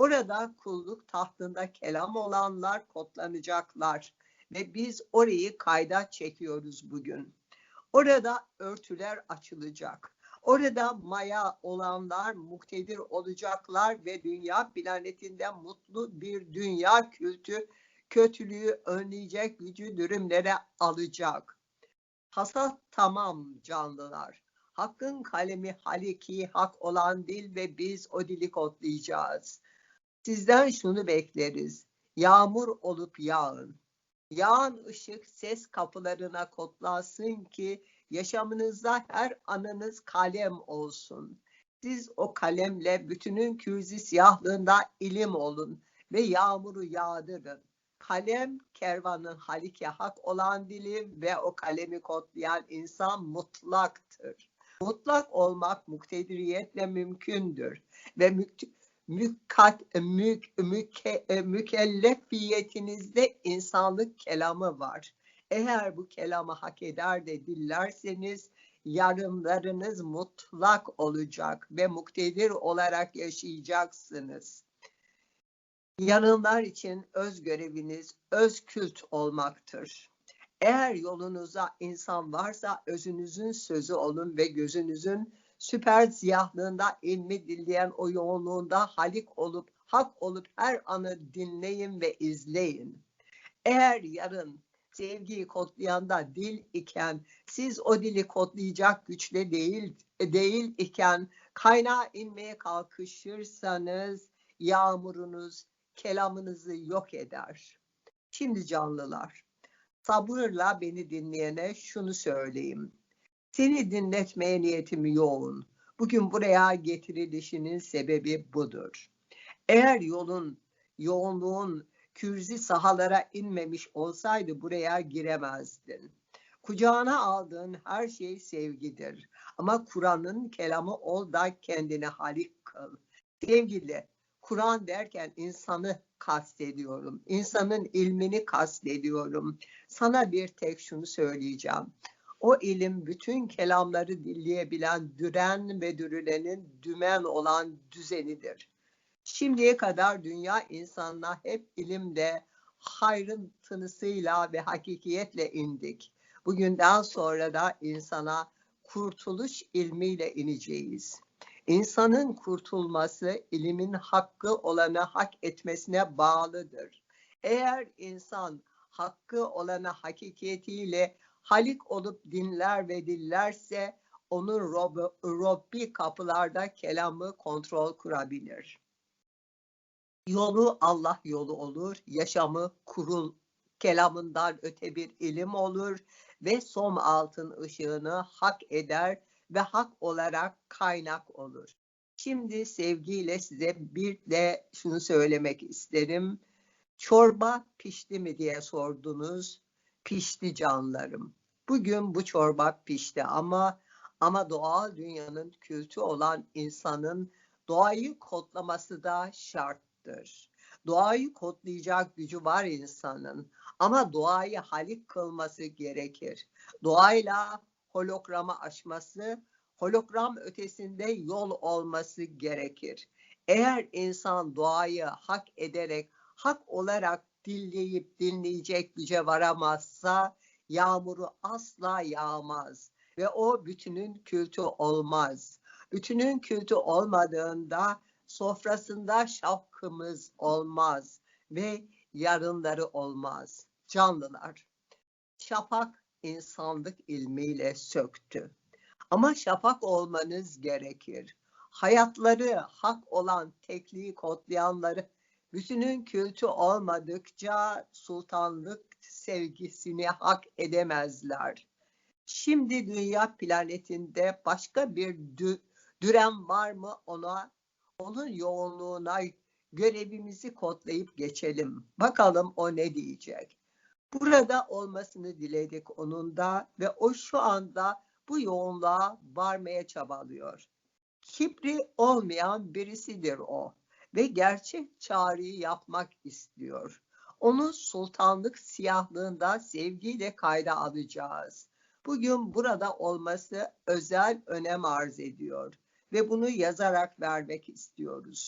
Orada kulluk tahtında kelam olanlar kodlanacaklar ve biz orayı kayda çekiyoruz bugün. Orada örtüler açılacak. Orada maya olanlar muktedir olacaklar ve dünya planetinde mutlu bir dünya kültü kötülüğü önleyecek gücü dürümlere alacak. Hasat tamam canlılar. Hakkın kalemi haliki hak olan dil ve biz o dili kodlayacağız. Sizden şunu bekleriz. Yağmur olup yağın. Yağan ışık ses kapılarına kodlansın ki yaşamınızda her anınız kalem olsun. Siz o kalemle bütünün kürzi siyahlığında ilim olun ve yağmuru yağdırın. Kalem kervanın halike hak olan dili ve o kalemi kodlayan insan mutlaktır. Mutlak olmak muktediriyetle mümkündür ve mükat, mük, müke, mükellefiyetinizde insanlık kelamı var. Eğer bu kelamı hak eder de dillerseniz yarımlarınız mutlak olacak ve muktedir olarak yaşayacaksınız. Yanıllar için öz göreviniz öz kült olmaktır. Eğer yolunuza insan varsa özünüzün sözü olun ve gözünüzün süper ziyahlığında ilmi dinleyen o yoğunluğunda halik olup hak olup her anı dinleyin ve izleyin. Eğer yarın sevgiyi kodlayanda dil iken siz o dili kodlayacak güçle değil değil iken kaynağa inmeye kalkışırsanız yağmurunuz kelamınızı yok eder. Şimdi canlılar sabırla beni dinleyene şunu söyleyeyim. Seni dinletmeye niyetim yoğun. Bugün buraya getirilişinin sebebi budur. Eğer yolun, yoğunluğun kürzi sahalara inmemiş olsaydı buraya giremezdin. Kucağına aldığın her şey sevgidir. Ama Kur'an'ın kelamı ol da kendini halik kıl. Sevgili, Kur'an derken insanı kastediyorum. İnsanın ilmini kastediyorum. Sana bir tek şunu söyleyeceğim. O ilim bütün kelamları dinleyebilen düren ve dürülenin dümen olan düzenidir. Şimdiye kadar dünya insanına hep ilimde hayrın tınısıyla ve hakikiyetle indik. Bugünden sonra da insana kurtuluş ilmiyle ineceğiz. İnsanın kurtulması ilimin hakkı olanı hak etmesine bağlıdır. Eğer insan hakkı olanı hakikiyetiyle halik olup dinler ve dillerse onun Robbi, Robbi kapılarda kelamı kontrol kurabilir. Yolu Allah yolu olur, yaşamı kurul kelamından öte bir ilim olur ve som altın ışığını hak eder ve hak olarak kaynak olur. Şimdi sevgiyle size bir de şunu söylemek isterim. Çorba pişti mi diye sordunuz. Pişti canlarım. Bugün bu çorba pişti ama ama doğal dünyanın kültü olan insanın doğayı kodlaması da şarttır. Doğayı kodlayacak gücü var insanın ama doğayı halik kılması gerekir. Doğayla holograma aşması, hologram ötesinde yol olması gerekir. Eğer insan doğayı hak ederek, hak olarak dinleyip dinleyecek güce varamazsa yağmuru asla yağmaz ve o bütünün kültü olmaz. Bütünün kültü olmadığında sofrasında şapkımız olmaz ve yarınları olmaz. Canlılar, şafak insanlık ilmiyle söktü. Ama şafak olmanız gerekir. Hayatları hak olan tekliği kodlayanları bütünün kültü olmadıkça sultanlık sevgisini hak edemezler. Şimdi dünya planetinde başka bir dü düren var mı ona onun yoğunluğuna görevimizi kodlayıp geçelim. Bakalım o ne diyecek. Burada olmasını diledik onun da ve o şu anda bu yoğunluğa varmaya çabalıyor. Kibri olmayan birisidir o ve gerçek çağrıyı yapmak istiyor. Onu sultanlık siyahlığında sevgiyle kayda alacağız. Bugün burada olması özel önem arz ediyor ve bunu yazarak vermek istiyoruz.